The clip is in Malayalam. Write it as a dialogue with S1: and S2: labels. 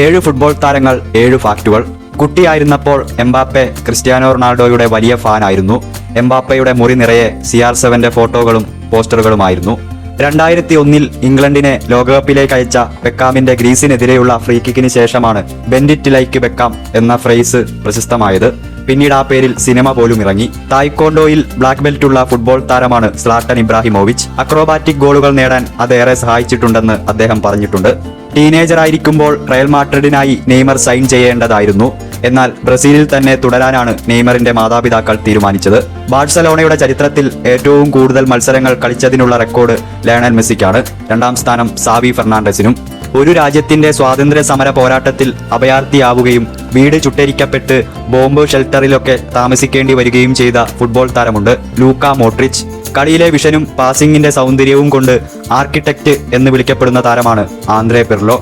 S1: ഏഴ് ഫുട്ബോൾ താരങ്ങൾ ഏഴ് ഫാക്റ്റുകൾ. കുട്ടിയായിരുന്നപ്പോൾ എംബാപ്പെ ക്രിസ്ത്യാനോ റൊണാൾഡോയുടെ വലിയ ഫാനായിരുന്നു. എംബാപ്പയുടെ മുറി നിറയെ സി ആർ സെവന്റെ ഫോട്ടോകളും പോസ്റ്ററുകളുമായിരുന്നു. രണ്ടായിരത്തി ഒന്നിൽ ഇംഗ്ലണ്ടിനെ ലോകകപ്പിലേക്ക് അയച്ച ബെക്കാമിന്റെ ഗ്രീസിനെതിരെയുള്ള ഫ്രീ കിക്കിന് ശേഷമാണ് ബെൻഡിറ്റ് ലൈക്ക് ബെക്കാം എന്ന ഫ്രേസ് പ്രശസ്തമായത്. പിന്നീട് ആ പേരിൽ സിനിമ പോലും ഇറങ്ങി. തായ്ക്കോണ്ടോയിൽ ബ്ലാക്ക് ബെൽറ്റ് ഉള്ള ഫുട്ബോൾ താരമാണ് സ്ലാട്ടൻ ഇബ്രാഹിമോവിച്ച്. അക്രോബാറ്റിക് ഗോളുകൾ നേടാൻ അതേറെ സഹായിച്ചിട്ടുണ്ടെന്ന് അദ്ദേഹം പറഞ്ഞിട്ടുണ്ട്. ടീനേജർ ആയിരിക്കുമ്പോൾ റയൽ മാഡ്രിഡിനായി നെയ്മർ സൈൻ ചെയ്യേണ്ടതായിരുന്നു. എന്നാൽ ബ്രസീലിൽ തന്നെ തുടരാനാണ് നെയ്മറിന്റെ മാതാപിതാക്കൾ തീരുമാനിച്ചത്. ബാഴ്സലോണയുടെ ചരിത്രത്തിൽ ഏറ്റവും കൂടുതൽ മത്സരങ്ങൾ കളിച്ചതിനുള്ള റെക്കോർഡ് ലയണൽ മെസ്സിക്കാണ്. രണ്ടാം സ്ഥാനം സാവി ഫെർണാണ്ടസിനും. ഒരു രാജ്യത്തിന്റെ സ്വാതന്ത്ര്യ സമര പോരാട്ടത്തിൽ അഭയാർത്ഥിയാവുകയും വീട് ചുട്ടരിക്കപ്പെട്ട് ബോംബ് ഷെൽട്ടറിലൊക്കെ താമസിക്കേണ്ടി വരികയും ചെയ്ത ഫുട്ബോൾ താരമുണ്ട് ലൂക്ക മോട്രിച്ച് കളിയിലെ വിഷനും പാസിംഗിന്റെ സൗന്ദര്യവും കൊണ്ട് ആർക്കിടെക്റ്റ് എന്ന് വിളിക്കപ്പെടുന്ന താരമാണ് ആന്ദ്രേ പിർലോ